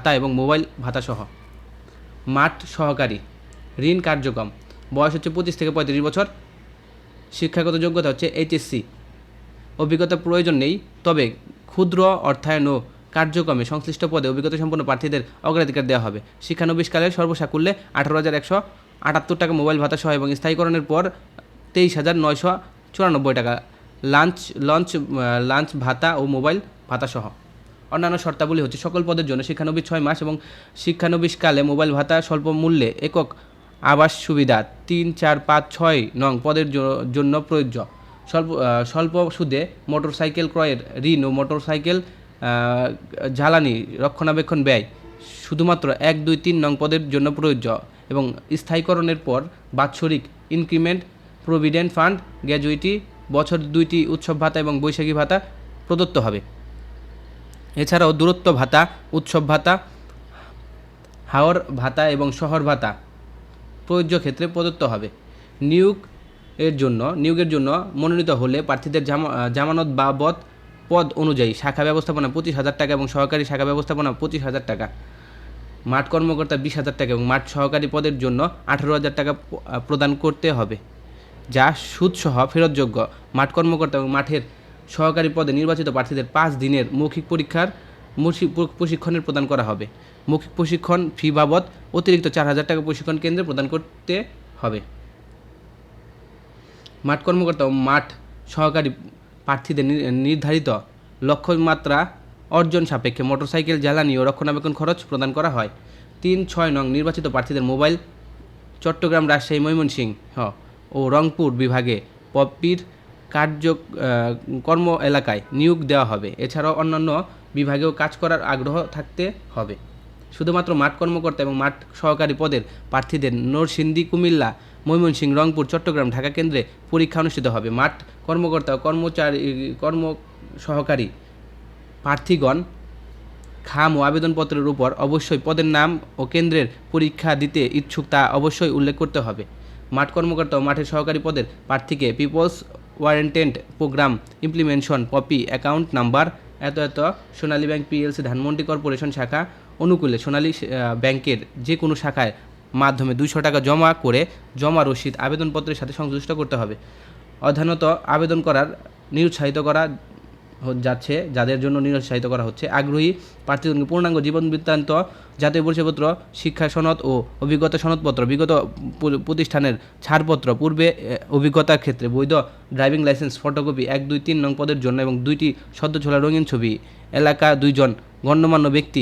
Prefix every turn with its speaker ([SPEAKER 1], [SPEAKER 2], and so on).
[SPEAKER 1] ভাতা এবং মোবাইল ভাতা সহ মাঠ সহকারী, ঋণ কার্যক্রম, বয়স হচ্ছে পঁচিশ থেকে পঁয়ত্রিশ বছর। শিক্ষাগত যোগ্যতা হচ্ছে এইচএসসি। অভিজ্ঞতা প্রয়োজন নেই, তবে ক্ষুদ্র অর্থায়ন ও কার্যক্রমে সংশ্লিষ্ট পদে অভিজ্ঞতা সম্পন্ন প্রার্থীদের অগ্রাধিকার দেওয়া হবে। শিক্ষানবিষ্কালে সর্বসাকুল্যে আঠারো হাজার একশো আটাত্তর টাকা মোবাইল ভাতা সহ এবং স্থায়ীকরণের পর তেইশ হাজার নয়শো চুরানব্বই টাকা লাঞ্চ, লঞ্চ লাঞ্চ ভাতা ও মোবাইল ভাতা সহ। অন্যান্য শর্তাবলী হচ্ছে সকল পদের জন্য শিক্ষানবিশ ছয় মাস এবং শিক্ষানবিশকালে মোবাইল ভাতা স্বল্প মূল্যে একক আবাস সুবিধা তিন, চার, পাঁচ, ছয় নং পদের জন্য প্রযোজ্য। স্বল্প স্বল্প সুদে মোটরসাইকেল ক্রয়ের ঋণ ও মোটরসাইকেল জ্বালানি রক্ষণাবেক্ষণ ব্যয় শুধুমাত্র এক, দুই, তিন নং পদের জন্য প্রযোজ্য এবং স্থায়ীকরণের পর বাৎসরিক ইনক্রিমেন্ট, প্রভিডেন্ট ফান্ড, গ্র্যাজুইটি, বছর দুইটি উৎসব ভাতা এবং বৈশাখী ভাতা প্রদত্ত হবে। এছাড়াও দূরত্ব ভাতা, উৎসব ভাতা, হাওর ভাতা এবং শহর ভাতা প্রযোজ্য ক্ষেত্রে প্রদত্ত হবে। নিয়োগ এর জন্য, নিয়োগের জন্য মনোনীত হলে প্রার্থীদের জামা- জামানত বাবদ পদ অনুযায়ী শাখা ব্যবস্থাপনা পঁচিশ হাজার টাকা এবং সহকারী শাখা ব্যবস্থাপনা পঁচিশ হাজার টাকা। মাঠ কর্মকর্তা বিশ হাজার টাকা এবং মাঠ সহকারী পদের জন্য আঠারো হাজার টাকা প্রদান করতে হবে। যা সুদসহ ফেরতযোগ্য। মাঠ কর্মকর্তা এবং মাঠের সহকারী পদে নির্বাচিত প্রার্থীদের পাঁচ দিনের মৌখিক পরীক্ষার মৌখিক প্রশিক্ষণের প্রদান করা হবে। মৌখিক প্রশিক্ষণ ফি বাবদ অতিরিক্ত চার হাজার টাকা প্রশিক্ষণ কেন্দ্রে প্রদান করতে হবে। মাঠ কর্মকর্তা ও মাঠ সহকারী প্রার্থীদের নির্ধারিত লক্ষ্যমাত্রা অর্জন সাপেক্ষে মোটরসাইকেল, জ্বালানি ও রক্ষণাবেক্ষণ খরচ প্রদান করা হয়। তিন ছয় নং নির্বাচিত প্রার্থীদের মোবাইল, চট্টগ্রাম রাজশাহী ময়মনসিংহ ও রংপুর বিভাগে পপির কার্য কর্ম এলাকায় নিয়োগ দেওয়া হবে। এছাড়াও অন্যান্য বিভাগেও কাজ করার আগ্রহ থাকতে হবে। শুধুমাত্র মাঠ কর্মকর্তা এবং মাঠ সহকারী পদের প্রার্থীদের নরসিংদী, কুমিল্লা, ময়মনসিংহ, রংপুর, চট্টগ্রাম, ঢাকা কেন্দ্রে পরীক্ষা অনুষ্ঠিত হবে। মাঠ কর্মকর্তা কর্মচারী, কর্ম সহকারী প্রার্থীগণ খাম ও আবেদনপত্রের উপর অবশ্যই পদের নাম ও কেন্দ্রের পরীক্ষা দিতে ইচ্ছুক তা অবশ্যই উল্লেখ করতে হবে। মাঠ কর্মকর্তা ও মাঠের সহকারী পদের প্রার্থীকে people's ওয়ারেন্টেন্ট programme implementation POPI account number. এত এত, Sonali bank PLC, Dhanmondi corporation শাখা অনুকূলে সোনালী ব্যাংকের যে কোনো শাখায় মাধ্যমে দুইশো টাকা জমা করে জমা রসিদ আবেদনপত্রের সাথে সংশ্লিষ্ট করতে হবে। অধানত আবেদন করার, নিরুৎসাহিত করা যাচ্ছে, যাদের জন্য নিরুৎসাহিত করা হচ্ছে। আগ্রহী প্রার্থীগণকে পূর্ণাঙ্গ জীবন বৃত্তান্ত জাতীয় পরিচয়পত্র, শিক্ষা সনদ ও অভিজ্ঞতা সনদপত্র, বিগত প্রতিষ্ঠানের ছাড়পত্র, পূর্বে অভিজ্ঞতার ক্ষেত্রে বৈধ ড্রাইভিং লাইসেন্স, ফটোকপি, এক, দুই, তিন নং পদের জন্য এবং দুইটি সদ্য ছোলা রঙিন ছবি, এলাকা দুইজন গণ্যমান্য ব্যক্তি